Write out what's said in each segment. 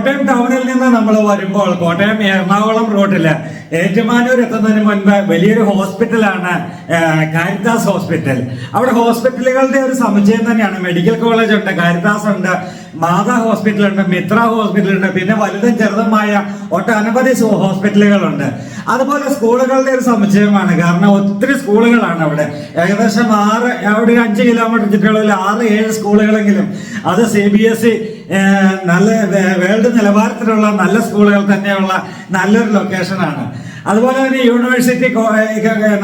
കോട്ടയം ടൗണിൽ നിന്ന് നമ്മൾ വരുമ്പോൾ കോട്ടയം എറണാകുളം റോഡിൽ ഏറ്റുമാനൂർ എത്തുന്നതിന് മുൻപ് വലിയൊരു ഹോസ്പിറ്റലാണ് കാരിത്താസ് ഹോസ്പിറ്റൽ അവിടെ ഹോസ്പിറ്റലുകളുടെ ഒരു സമുച്ചയം തന്നെയാണ്. മെഡിക്കൽ കോളേജ് ഉണ്ട് കാരിത്താസ് ഉണ്ട് മാതാ ഹോസ്പിറ്റൽ ഉണ്ട് മിത്ര ഹോസ്പിറ്റൽ ഉണ്ട്. പിന്നെ വലുതും ചെറുതുമായ ഒട്ടനവധി ഹോസ്പിറ്റലുകളുണ്ട്. അതുപോലെ സ്കൂളുകളുടെ ഒരു സമുച്ചയമാണ്. കാരണം ഒത്തിരി സ്കൂളുകളാണ് അവിടെ. ഏകദേശം ആറ് അവിടെ അഞ്ച് കിലോമീറ്റർ ചുറ്റളവിൽ ആറ് ഏഴ് സ്കൂളുകളെങ്കിലും അത് സി ബി എസ് ഇ നല്ല വേൾഡ് നിലവാരത്തിലുള്ള നല്ല സ്കൂളുകൾ തന്നെയുള്ള നല്ലൊരു ലൊക്കേഷനാണ് അതുപോലെ തന്നെ യൂണിവേഴ്സിറ്റി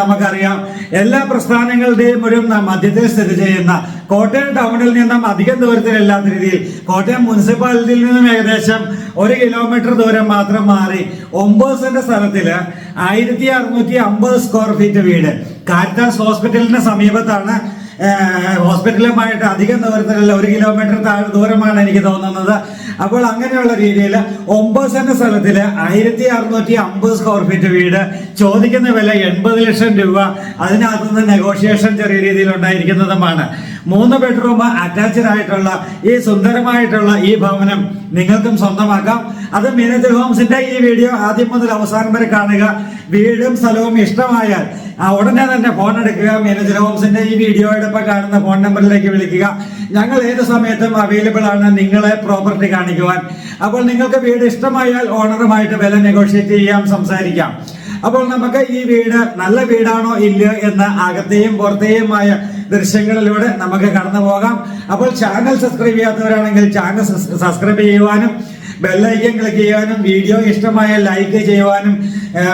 നമുക്കറിയാം. എല്ലാ പ്രസ്ഥാനങ്ങളുടെയും ഒരു മധ്യത്തിൽ സ്ഥിതി ചെയ്യുന്ന കോട്ടയം ടൗണിൽ നിന്നും അധികം ദൂരത്തിലല്ലാത്ത രീതിയിൽ കോട്ടയം മുനിസിപ്പാലിറ്റിയിൽ നിന്നും ഏകദേശം ഒരു കിലോമീറ്റർ ദൂരം മാത്രം മാറി ഒമ്പത് സെന്റ് സ്ഥലത്തിൽ ആയിരത്തി അറുന്നൂറ്റി അമ്പത് സ്ക്വയർ ഫീറ്റ് വീട്. കാരിത്താസ് ഹോസ്പിറ്റലിന് സമീപത്താണ് ഹോസ്പിറ്റലുമായിട്ട് അധികം ദൂരത്തിലല്ല ഒരു കിലോമീറ്റർ താഴെ ദൂരമാണ് എനിക്ക് തോന്നുന്നത്. അപ്പോൾ അങ്ങനെയുള്ള രീതിയിൽ ഒമ്പത് സെന്റ് സ്ഥലത്തിൽ ആയിരത്തി അറുന്നൂറ്റി അമ്പത് സ്ക്വയർ ഫീറ്റ് വീട് ചോദിക്കുന്ന വില എൺപത് ലക്ഷം രൂപ. അതിനകത്ത് നിന്ന് നെഗോഷിയേഷൻ ചെറിയ രീതിയിൽ ഉണ്ടായിരിക്കുന്നതുമാണ്. മൂന്ന് ബെഡ്റൂം അറ്റാച്ച്ഡ് ആയിട്ടുള്ള ഈ സുന്ദരമായിട്ടുള്ള ഈ ഭവനം നിങ്ങൾക്കും സ്വന്തമാക്കാം. അത് മീനത്തിൽ ഹോംസിന്റെ ഈ വീഡിയോ ആദ്യം മുതൽ അവസാനം വരെ കാണുക. വീടും സ്ഥലവും ഇഷ്ടമായാൽ ഉടനെ തന്നെ ഫോൺ എടുക്കുക. മാനേജർ ഹോംസിന്റെ ഈ വീഡിയോയുടെ കാണുന്ന ഫോൺ നമ്പറിലേക്ക് വിളിക്കുക. ഞങ്ങൾ ഏത് സമയത്തും അവൈലബിൾ ആണ് നിങ്ങളെ പ്രോപ്പർട്ടി കാണിക്കുവാൻ. അപ്പോൾ നിങ്ങൾക്ക് വീട് ഇഷ്ടമായാൽ ഓണറുമായിട്ട് വില നെഗോഷിയേറ്റ് ചെയ്യാം സംസാരിക്കാം. അപ്പോൾ നമുക്ക് ഈ വീട് നല്ല വീടാണോ ഇല്ലയോ എന്ന അകത്തെയും പുറത്തെയുമായ ദൃശ്യങ്ങളിലൂടെ നമുക്ക് കടന്നു പോകാം അപ്പോൾ ചാനൽ സബ്സ്ക്രൈബ് ചെയ്യാത്തവരാണെങ്കിൽ ചാനൽ സബ്സ്ക്രൈബ് ചെയ്യുവാനും ബെല്ലൈക്കൻ ക്ലിക്ക് ചെയ്യാനും വീഡിയോ ഇഷ്ടമായ ലൈക്ക് ചെയ്യുവാനും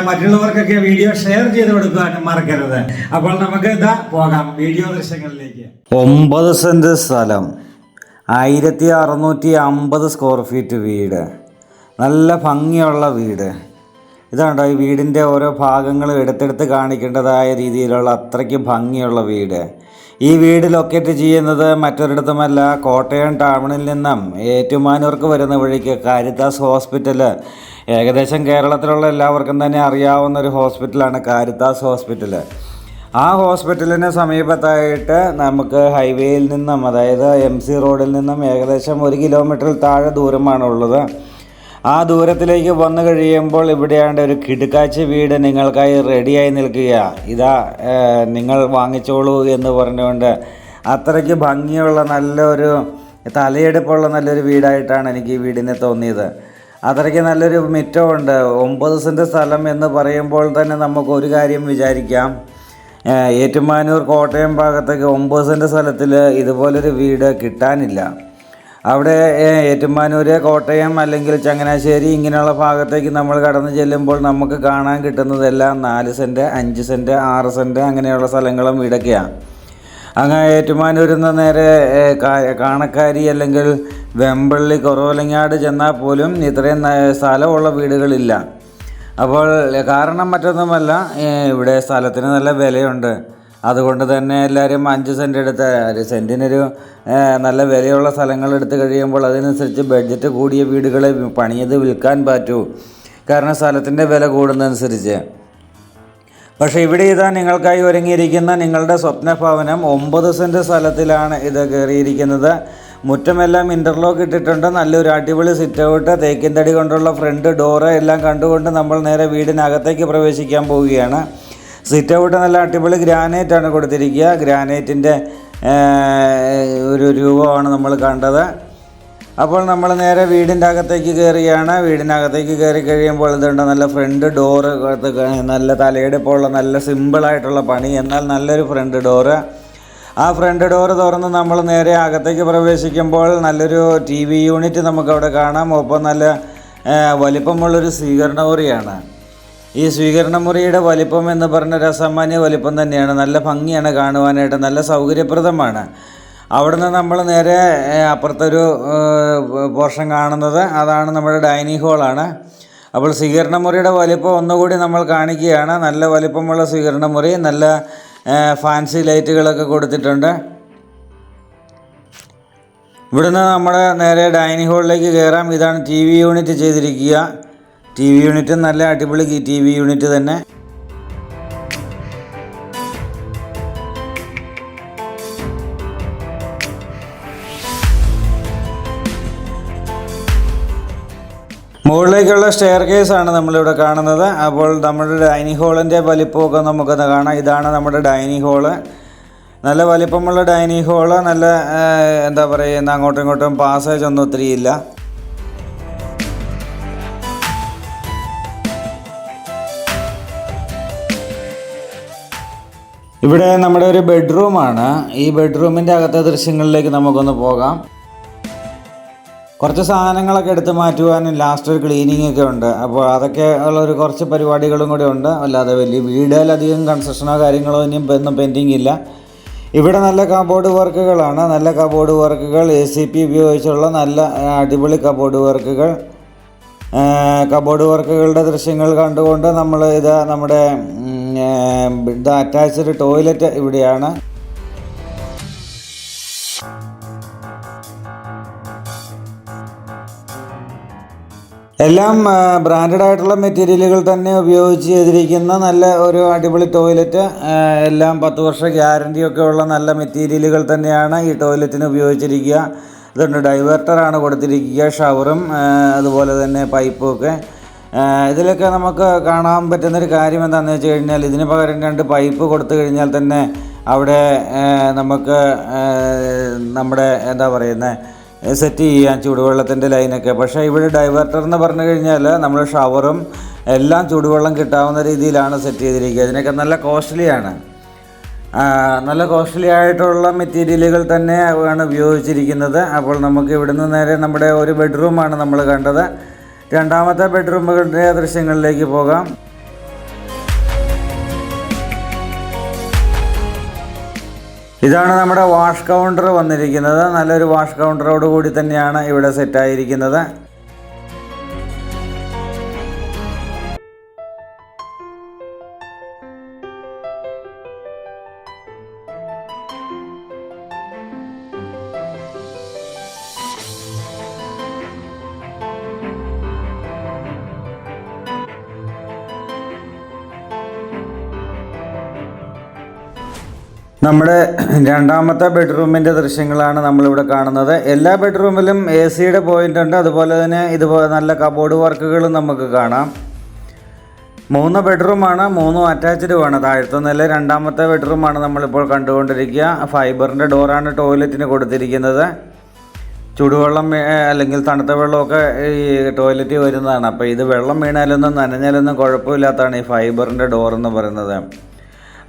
മറ്റുള്ളവർക്കൊക്കെ വീഡിയോ ഷെയർ ചെയ്ത് കൊടുക്കുവാനും മറക്കരുത്. അപ്പോൾ നമുക്ക് ഇതാ പോകാം വീഡിയോ ദൃശ്യങ്ങളിലേക്ക്. ഒമ്പത് സെന്റ് സ്ഥലം. ആയിരത്തി അറുന്നൂറ്റി അമ്പത് സ്ക്വയർ ഫീറ്റ് വീട്. നല്ല ഭംഗിയുള്ള വീട്. ഇതാണ്ടോ ഈ വീടിന്റെ ഓരോ ഭാഗങ്ങളും എടുത്തെടുത്ത് കാണിക്കേണ്ടതായ രീതിയിലുള്ള അത്രയ്ക്ക് ഭംഗിയുള്ള വീട്. ഈ വീട് ലൊക്കേറ്റ് ചെയ്യുന്നത് മറ്റൊരിടത്തുമല്ല കോട്ടയം ടൗണിൽ നിന്നും ഏറ്റുമാനൂർക്ക് വരുന്ന വഴിക്ക് കാരിത്താസ് ഹോസ്പിറ്റൽ ഏകദേശം കേരളത്തിലുള്ള എല്ലാവർക്കും തന്നെ അറിയാവുന്ന ഒരു ഹോസ്പിറ്റലാണ് കാരിത്താസ് ഹോസ്പിറ്റൽ ആ ഹോസ്പിറ്റലിന് സമീപത്തായിട്ട് നമുക്ക് ഹൈവേയിൽ നിന്നും അതായത് എം സി റോഡിൽ നിന്നും ഏകദേശം ഒരു കിലോമീറ്ററിൽ താഴെ ദൂരമാണുള്ളത്. ആ ദൂരത്തിലേക്ക് വന്നു കഴിയുമ്പോൾ ഇവിടെയാണ്ട് ഒരു കിടുക്കാച്ചി വീട് നിങ്ങൾക്കായി റെഡിയായി നിൽക്കുക ഇതാ നിങ്ങൾ വാങ്ങിച്ചോളൂ എന്ന് പറഞ്ഞുകൊണ്ട് അത്രയ്ക്ക് ഭംഗിയുള്ള നല്ലൊരു തലയെടുപ്പുള്ള നല്ലൊരു വീടായിട്ടാണ് എനിക്ക് ഈ വീടിനെ തോന്നിയത്. അത്രയ്ക്ക് നല്ലൊരു മിറ്റമുണ്ട്. ഒമ്പത് സെന്റ് സ്ഥലം എന്ന് പറയുമ്പോൾ തന്നെ നമുക്ക് ഒരു കാര്യം വിചാരിക്കാം. ഏറ്റുമാനൂർ കോട്ടയം ഭാഗത്തൊക്കെ ഒമ്പത് സെന്റ് സ്ഥലത്തിൽ ഇതുപോലൊരു വീട് കിട്ടാനില്ല. അവിടെ ഏറ്റുമാനൂര് കോട്ടയം അല്ലെങ്കിൽ ചങ്ങനാശ്ശേരി ഇങ്ങനെയുള്ള ഭാഗത്തേക്ക് നമ്മൾ കടന്നു ചെല്ലുമ്പോൾ നമുക്ക് കാണാൻ കിട്ടുന്നതെല്ലാം നാല് സെന്റ് അഞ്ച് സെന്റ് ആറ് സെന്റ് അങ്ങനെയുള്ള സ്ഥലങ്ങളും ഇടയ്ക്കാണ് അങ്ങ് ഏറ്റുമാനൂരിൽ നിന്ന് നേരെ കാണക്കാരി അല്ലെങ്കിൽ വെമ്പള്ളി കുറവലങ്ങാട് ചെന്നാൽ പോലും ഇത്രയും സ്ഥലമുള്ള വീടുകളില്ല. അപ്പോൾ കാരണം മറ്റൊന്നുമല്ല ഇവിടെ സ്ഥലത്തിന് നല്ല വിലയുണ്ട്. അതുകൊണ്ട് തന്നെ എല്ലാവരും അഞ്ച് സെന്റ് എടുത്ത് ഒരു സെന്റിനൊരു നല്ല വിലയുള്ള സ്ഥലങ്ങൾ എടുത്തു കഴിയുമ്പോൾ അതിനനുസരിച്ച് ബഡ്ജറ്റ് കൂടിയ വീടുകളെ പണിയത് വിൽക്കാൻ പറ്റൂ. കാരണം സ്ഥലത്തിന്റെ വില കൂടുന്നതനുസരിച്ച്. പക്ഷേ ഇവിടെ ഇതാ നിങ്ങൾക്കായി ഒരുങ്ങിയിരിക്കുന്ന നിങ്ങളുടെ സ്വപ്ന ഭവനം ഒമ്പത് സെന്റ് സ്ഥലത്തിലാണ് ഇത് കയറിയിരിക്കുന്നത്. മുറ്റമെല്ലാം ഇന്റർലോക്ക് ഇട്ടിട്ടുണ്ട്. നല്ലൊരു അടിപൊളി സിറ്റ് ഔട്ട് തേക്കിൻ തടി കൊണ്ടുള്ള ഫ്രണ്ട് ഡോറ് എല്ലാം കണ്ടുകൊണ്ട് നമ്മൾ നേരെ വീടിനകത്തേക്ക് പ്രവേശിക്കാൻ പോവുകയാണ്. സിറ്റ് ഔട്ട് നല്ല അടിപൊളി ഗ്രാനൈറ്റ് ആണ് കൊടുത്തിരിക്കുക. ഗ്രാനൈറ്റിന്റെ ഒരു രൂപമാണ് നമ്മൾ കണ്ടത്. അപ്പോൾ നമ്മൾ നേരെ വീടിന്റെ അകത്തേക്ക് കയറുകയാണ് വീടിനകത്തേക്ക് കയറി കഴിയുമ്പോൾ ഇതുണ്ട് നല്ല ഫ്രണ്ട് ഡോറ് നല്ല തലയെടുപ്പുള്ള നല്ല സിമ്പിളായിട്ടുള്ള പണി. എന്നാൽ നല്ലൊരു ഫ്രണ്ട് ഡോറ് ആ ഫ്രണ്ട് ഡോറ് തുറന്ന് നമ്മൾ നേരെ അകത്തേക്ക് പ്രവേശിക്കുമ്പോൾ നല്ലൊരു ടി വി യൂണിറ്റ് നമുക്കവിടെ കാണാം. ഒപ്പം നല്ല വലിപ്പമുള്ളൊരു സ്വീകരണ മുറിയാണ്. ഈ സ്വീകരണ മുറിയുടെ വലിപ്പം എന്ന് പറഞ്ഞ അസാമാന്യ വലിപ്പം തന്നെയാണ്. നല്ല ഭംഗിയാണ് കാണുവാനായിട്ട് നല്ല സൗകര്യപ്രദമാണ്. അവിടുന്ന് നമ്മൾ നേരെ അപ്പുറത്തൊരു പോർഷൻ കാണുന്നത് അതാണ് നമ്മുടെ ഡൈനിങ് ഹോളാണ്. അപ്പോൾ സ്വീകരണ മുറിയുടെ വലിപ്പം ഒന്നുകൂടി നമ്മൾ കാണിക്കുകയാണ്. നല്ല വലിപ്പമുള്ള സ്വീകരണ മുറി നല്ല ഫാൻസി ലൈറ്റുകളൊക്കെ കൊടുത്തിട്ടുണ്ട്. ഇവിടുന്ന് നമ്മൾ നേരെ ഡൈനിങ് ഹോളിലേക്ക് കയറാം. ഇതാണ് ടി വി യൂണിറ്റ് ചെയ്തിരിക്കുക. ടി വി യൂണിറ്റ് നല്ല അടിപൊളി ടി വി യൂണിറ്റ് തന്നെ. മുകളിലേക്കുള്ള സ്റ്റെയർ കേസ് ആണ് നമ്മളിവിടെ കാണുന്നത്. അപ്പോൾ നമ്മുടെ ഡൈനിങ് ഹാളിന്റെ വലിപ്പമൊക്കെ നമുക്കൊന്ന് കാണാം. ഇതാണ് നമ്മുടെ ഡൈനിങ് ഹാൾ നല്ല വലിപ്പമുള്ള ഡൈനിങ് ഹാൾ നല്ല എന്താ പറയുക അങ്ങോട്ടും ഇങ്ങോട്ടും പാസേജ് ഒന്നും ഒത്തിരി ഇവിടെ നമ്മുടെ ഒരു ബെഡ്റൂമാണ് ഈ ബെഡ്റൂമിന്റെ അകത്തെ ദൃശ്യങ്ങളിലേക്ക് നമുക്കൊന്ന് പോകാം. കുറച്ച് സാധനങ്ങളൊക്കെ എടുത്ത് മാറ്റുവാനും ലാസ്റ്റ് ഒരു ക്ലീനിങ് ഒക്കെ ഉണ്ട്. അപ്പോൾ അതൊക്കെ ഉള്ള ഒരു കുറച്ച് പരിപാടികളും കൂടെ ഉണ്ട്. അല്ലാതെ വലിയ വീടുകളിലധികം കൺസ്ട്രക്ഷനോ കാര്യങ്ങളോ ഇനിയും ഒന്നും പെൻഡിങ് ഇല്ല. ഇവിടെ നല്ല കബോർഡ് വർക്കുകളാണ് നല്ല കബോർഡ് വർക്കുകൾ എ സി പി ഉപയോഗിച്ചുള്ള നല്ല അടിപൊളി കബോർഡ് വർക്കുകൾ കബോർഡ് വർക്കുകളുടെ ദൃശ്യങ്ങൾ കണ്ടുകൊണ്ട് നമ്മൾ ഇത് നമ്മുടെ ഏ, അറ്റാച്ച്ഡ് ടോയ്ലറ്റ് ഇവിടെയാണ്. എല്ലാം ബ്രാൻഡഡ് ആയിട്ടുള്ള മെറ്റീരിയലുകൾ തന്നെ ഉപയോഗിച്ച് ചെയ്തിരിക്കുന്ന നല്ല ഒരു അടിപൊളി ടോയ്ലറ്റ് എല്ലാം പത്ത് വർഷ ഗ്യാരണ്ടി ഒക്കെ ഉള്ള നല്ല മെറ്റീരിയലുകൾ തന്നെയാണ് ഈ ടോയ്ലറ്റിന് ഉപയോഗിച്ചിരിക്കുക. ഇതുണ്ട് ഡൈവേർട്ടറാണ് കൊടുത്തിരിക്കുക ഷവറും അതുപോലെ തന്നെ പൈപ്പും ഒക്കെ. ഇതിലൊക്കെ നമുക്ക് കാണാൻ പറ്റുന്നൊരു കാര്യം എന്താണെന്ന് വെച്ച് കഴിഞ്ഞാൽ ഇതിന് പകരം രണ്ട് പൈപ്പ് കൊടുത്തു കഴിഞ്ഞാൽ തന്നെ അവിടെ നമുക്ക് നമ്മുടെ എന്താ പറയുന്നത് സെറ്റ് ചെയ്യാൻ ചൂടുവെള്ളത്തിന്റെ ലൈനൊക്കെ. പക്ഷേ ഇവിടെ ഡൈവേർട്ടർ എന്ന് പറഞ്ഞു കഴിഞ്ഞാൽ നമ്മൾ ഷവറും എല്ലാം ചൂടുവെള്ളം കിട്ടാവുന്ന രീതിയിലാണ് സെറ്റ് ചെയ്തിരിക്കുക. ഇതിനൊക്കെ നല്ല കോസ്റ്റ്ലിയാണ്. നല്ല കോസ്റ്റ്ലി ആയിട്ടുള്ള മെറ്റീരിയലുകൾ തന്നെ ആണ് ഉപയോഗിച്ചിരിക്കുന്നത്. അപ്പോൾ നമുക്ക് ഇവിടുന്ന് നേരെ നമ്മുടെ ഒരു ബെഡ്റൂമാണ് നമ്മൾ കണ്ടത്. രണ്ടാമത്തെ ബെഡ്റൂമുകളുടെ ദൃശ്യങ്ങളിലേക്ക് പോകാം. ഇതാണ് നമ്മുടെ വാഷ് കൗണ്ടർ വന്നിരിക്കുന്നത്. നല്ലൊരു വാഷ് കൗണ്ടറോട് കൂടി തന്നെയാണ് ഇവിടെ സെറ്റായിരിക്കുന്നത്. നമ്മുടെ രണ്ടാമത്തെ ബെഡ്റൂമിന്റെ ദൃശ്യങ്ങളാണ് നമ്മളിവിടെ കാണുന്നത്. എല്ലാ ബെഡ്റൂമിലും എ സിയുടെ പോയിന്റ് ഉണ്ട്. അതുപോലെ തന്നെ ഇതുപോലെ നല്ല കബോർഡ് വർക്കുകളും നമുക്ക് കാണാം. മൂന്ന് ബെഡ്റൂമാണ് മൂന്നും അറ്റാച്ച്ഡുമാണ് താഴത്തെ നില രണ്ടാമത്തെ ബെഡ്റൂമാണ് നമ്മളിപ്പോൾ കണ്ടുകൊണ്ടിരിക്കുക. ഫൈബറിന്റെ ഡോറാണ് ടോയ്ലറ്റിന് കൊടുത്തിരിക്കുന്നത്. ചൂടുവെള്ളം അല്ലെങ്കിൽ തണുത്ത വെള്ളമൊക്കെ ഈ ടോയ്ലറ്റിൽ വരുന്നതാണ്. അപ്പോൾ ഇത് വെള്ളം വീണാലൊന്നും നനഞ്ഞാലൊന്നും കുഴപ്പമില്ലാത്തതാണ് ഈ ഫൈബറിന്റെ ഡോർ എന്ന് പറയുന്നത്.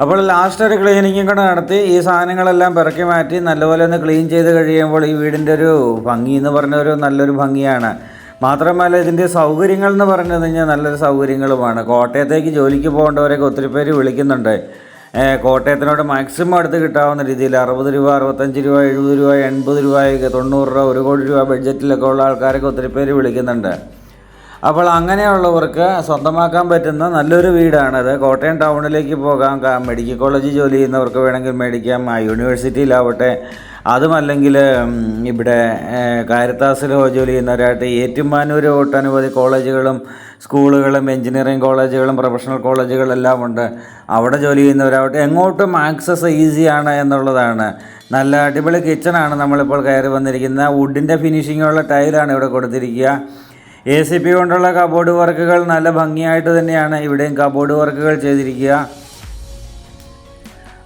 അപ്പോൾ ലാസ്റ്റ് ഒരു ക്ലീനിങ്ങും കൂടെ നടത്തി. ഈ സാധനങ്ങളെല്ലാം പിറക്കി മാറ്റി നല്ലപോലെ ഒന്ന് ക്ലീൻ ചെയ്ത് കഴിയുമ്പോൾ ഈ വീടിന്റെ ഒരു ഭംഗി എന്ന് പറഞ്ഞ ഒരു നല്ലൊരു ഭംഗിയാണ്. മാത്രമല്ല ഇതിന്റെ സൗകര്യങ്ങൾ എന്ന് പറഞ്ഞു കഴിഞ്ഞാൽ നല്ലൊരു സൗകര്യങ്ങളുമാണ്. കോട്ടയത്തേക്ക് ജോലിക്ക് പോകേണ്ടവരൊക്കെ ഒത്തിരി പേര് വിളിക്കുന്നുണ്ട്. കോട്ടയത്തിനോട് മാക്സിമം അടുത്ത് കിട്ടാവുന്ന രീതിയിൽ അറുപത് രൂപ അറുപത്തഞ്ച് രൂപ എഴുപത് രൂപ എൺപത് രൂപ തൊണ്ണൂറ് രൂപ ഒരു കോടി രൂപ ബഡ്ജറ്റിലൊക്കെ ഉള്ള ആൾക്കാരൊക്കെ ഒത്തിരി പേര് വിളിക്കുന്നുണ്ട്. അപ്പോൾ അങ്ങനെയുള്ളവർക്ക് സ്വന്തമാക്കാൻ പറ്റുന്ന നല്ലൊരു വീടാണത്. കോട്ടയം ടൗണിലേക്ക് പോകാം. മെഡിക്കൽ കോളേജിൽ ജോലി ചെയ്യുന്നവർക്ക് വേണമെങ്കിൽ മേടിക്കാം. യൂണിവേഴ്സിറ്റിയിലാവട്ടെ. അതുമല്ലെങ്കിൽ ഇവിടെ ഏഹ്, ജോലി ചെയ്യുന്നവരായിട്ട് ഏറ്റുമാനൂർ ഒട്ടനവധി കോളേജുകളും സ്കൂളുകളും എഞ്ചിനീയറിംഗ് കോളേജുകളും പ്രൊഫഷണൽ കോളേജുകളും എല്ലാം ഉണ്ട്. അവിടെ ജോലി ചെയ്യുന്നവരാവട്ടെ. എങ്ങോട്ടും ആക്സസ് ഈസിയാണ് എന്നുള്ളതാണ്. നല്ല അടിപൊളി കിച്ചണാണ് നമ്മളിപ്പോൾ കയറി വന്നിരിക്കുന്ന വുഡിന്റെ ഫിനിഷിങ്ങുള്ള ടൈലാണ് ഇവിടെ കൊടുത്തിരിക്കുക. എ സി പി കൊണ്ടുള്ള കബോർഡ് വർക്കുകൾ നല്ല ഭംഗിയായിട്ട് തന്നെയാണ് ഇവിടെയും കബോർഡ് വർക്കുകൾ ചെയ്തിരിക്കുക.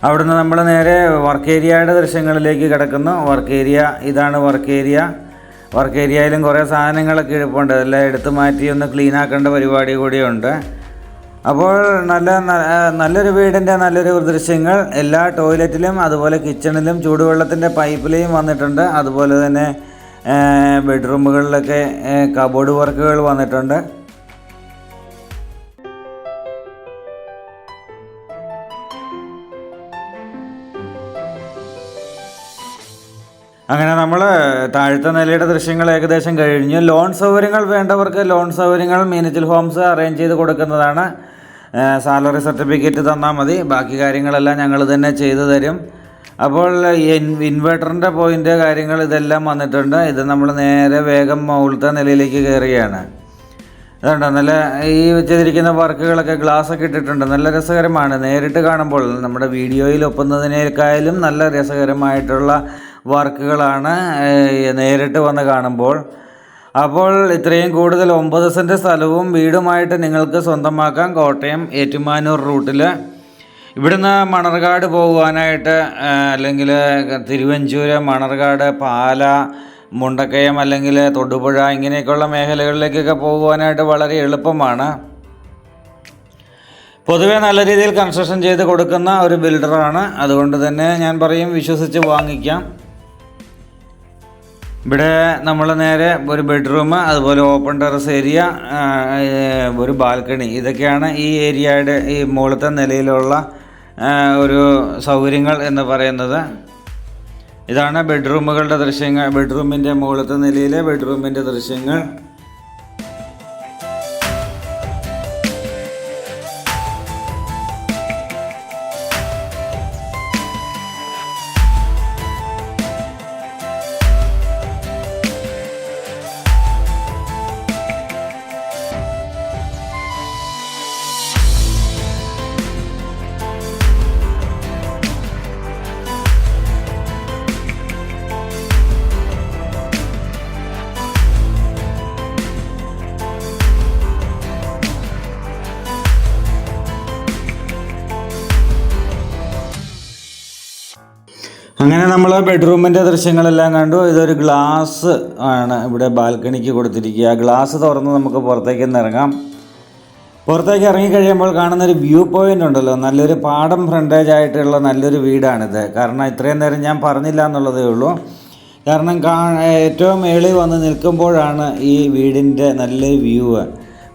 അവിടുന്ന് നമ്മൾ നേരെ വർക്ക് ഏരിയയുടെ ദൃശ്യങ്ങളിലേക്ക് കിടക്കുന്നു. വർക്ക് ഏരിയ ഇതാണ് വർക്ക് ഏരിയ വർക്ക് ഏരിയയിലും കുറേ സാധനങ്ങളൊക്കെ ഇരിപ്പുണ്ട്. എല്ലാം എടുത്ത് മാറ്റി ഒന്ന് ക്ലീൻ ആക്കേണ്ട പരിപാടി കൂടിയുണ്ട്. അപ്പോൾ നല്ല നല്ലൊരു വീടിന്റെ നല്ലൊരു ദൃശ്യങ്ങൾ എല്ലാ ടോയ്ലറ്റിലും അതുപോലെ കിച്ചണിലും ചൂടുവെള്ളത്തിന്റെ പൈപ്പിലെയും വന്നിട്ടുണ്ട്. അതുപോലെ തന്നെ ബെഡ്റൂമുകളിലൊക്കെ കബോർഡ് വർക്കുകൾ വന്നിട്ടുണ്ട്. അങ്ങനെ നമ്മൾ താഴത്തെ നിലയുടെ ദൃശ്യങ്ങൾ ഏകദേശം കഴിഞ്ഞു. ലോൺ സൗകര്യങ്ങൾ വേണ്ടവർക്ക് ലോൺ സൗകര്യങ്ങൾ മീനച്ചിൽ ഹോംസ് അറേഞ്ച് ചെയ്ത് കൊടുക്കുന്നതാണ്. സാലറി സർട്ടിഫിക്കറ്റ് തന്നാൽ മതി. ബാക്കി കാര്യങ്ങളെല്ലാം ഞങ്ങൾ തന്നെ ചെയ്തു തരും. അപ്പോൾ ഇൻവെർട്ടറിന്റെ പോയിന്റ് കാര്യങ്ങൾ ഇതെല്ലാം വന്നിട്ടുണ്ട്. ഇത് നമ്മൾ നേരെ വേഗം മുകളിലത്തെ നിലയിലേക്ക് കയറുകയാണ്. അതുകൊണ്ട് നല്ല ഈ ചെയ്തിരിക്കുന്ന വർക്കുകളൊക്കെ ഗ്ലാസ് ഒക്കെ ഇട്ടിട്ടുണ്ട്. നല്ല രസകരമാണ്. നേരിട്ട് കാണുമ്പോൾ നമ്മുടെ വീഡിയോയിൽ ഒപ്പുന്നതിനേക്കാളും നല്ല രസകരമായിട്ടുള്ള വർക്കുകളാണ് നേരിട്ട് വന്ന് കാണുമ്പോൾ. അപ്പോൾ ഇത്രയും കൂടുതൽ ഒമ്പത് സെന്റ് സ്ഥലവും വീടുമായിട്ട് നിങ്ങൾക്ക് സ്വന്തമാക്കാം. കോട്ടയം ഏറ്റുമാനൂർ റൂട്ടിൽ ഇവിടുന്ന് മണർകാട് പോകുവാനായിട്ട് അല്ലെങ്കിൽ തിരുവഞ്ചൂര് മണർകാട് പാല മുണ്ടക്കയം അല്ലെങ്കിൽ തൊടുപുഴ ഇങ്ങനെയൊക്കെയുള്ള മേഖലകളിലേക്കൊക്കെ പോകുവാനായിട്ട് വളരെ എളുപ്പമാണ്. പൊതുവെ നല്ല രീതിയിൽ കൺസ്ട്രക്ഷൻ ചെയ്ത് കൊടുക്കുന്ന ഒരു ബിൽഡറാണ് അതുകൊണ്ട് തന്നെ ഞാൻ പറയും വിശ്വസിച്ച് വാങ്ങിക്കാം. ഇവിടെ നമ്മൾ നേരെ ഒരു ബെഡ്റൂം അതുപോലെ ഓപ്പൺ ടെറസ് ഏരിയ ഒരു ബാൽക്കണി ഇതൊക്കെയാണ് ഈ ഏരിയയുടെ ഈ മുകളിലത്തെ നിലയിലുള്ള ഒരു സൗകര്യങ്ങൾ എന്ന് പറയുന്നത് ഇതാണ് ബെഡ്റൂമുകളുടെ ദൃശ്യങ്ങൾ ബെഡ്റൂമിന്റെ മുകളിലത്തെ നിലയിലെ ബെഡ്റൂമിന്റെ ദൃശ്യങ്ങൾ. അങ്ങനെ നമ്മൾ ബെഡ്റൂമിന്റെ ദൃശ്യങ്ങളെല്ലാം കണ്ടു. ഇതൊരു ഗ്ലാസ് ആണ് ഇവിടെ ബാൽക്കണിക്ക് കൊടുത്തിരിക്കുക. ഗ്ലാസ് തുറന്ന് നമുക്ക് പുറത്തേക്ക് ഇറങ്ങാം. പുറത്തേക്ക് ഇറങ്ങിക്കഴിയുമ്പോൾ കാണുന്നൊരു വ്യൂ പോയിന്റ് ഉണ്ടല്ലോ. നല്ലൊരു പാടം ഫ്രണ്ടേജ് ആയിട്ടുള്ള നല്ലൊരു വീടാണിത്. കാരണം ഇത്രയും നേരം ഞാൻ പറഞ്ഞില്ല എന്നുള്ളതേ ഉള്ളൂ. കാരണം കാ ഏറ്റവും മേളിൽ വന്ന് നിൽക്കുമ്പോഴാണ് ഈ വീടിന്റെ നല്ലൊരു വ്യൂ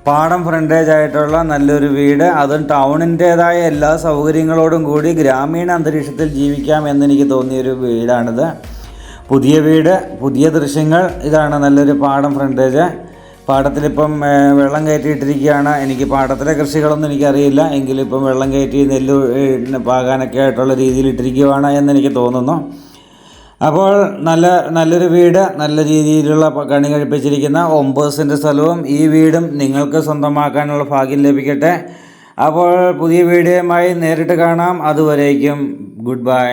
പാടം ഫ്രണ്ടേജ് ആയിട്ടുള്ള നല്ലൊരു വീട്. അതും ടൗണിന്റേതായ എല്ലാ സൗകര്യങ്ങളോടും കൂടി ഗ്രാമീണ അന്തരീക്ഷത്തിൽ ജീവിക്കാം എന്നെനിക്ക് തോന്നിയൊരു വീടാണിത്. പുതിയ വീട് പുതിയ ദൃശ്യങ്ങൾ. ഇതാണ് നല്ലൊരു പാടം ഫ്രണ്ടേജ് പാടത്തിലിപ്പം വെള്ളം കയറ്റിയിട്ടിരിക്കുകയാണ്. എനിക്ക് പാടത്തിലെ കൃഷികളൊന്നും എനിക്കറിയില്ല. എങ്കിലും ഇപ്പം വെള്ളം കയറ്റി നെല്ല് പാകാനൊക്കെ ആയിട്ടുള്ള രീതിയിൽ ഇട്ടിരിക്കുകയാണ് എന്നെനിക്ക് തോന്നുന്നു. അപ്പോൾ നല്ല നല്ലൊരു വീട് നല്ല രീതിയിലുള്ള കണി കഴിപ്പിച്ചിരിക്കുന്ന ഒമ്പത് സെന്റ് സ്ഥലവും ഈ വീടും നിങ്ങൾക്ക് സ്വന്തമാക്കാനുള്ള ഭാഗ്യം ലഭിക്കട്ടെ. അപ്പോൾ പുതിയ വീഡിയോയുമായി നേരിട്ട് കാണാം. അതുവരേക്കും ഗുഡ് ബൈ.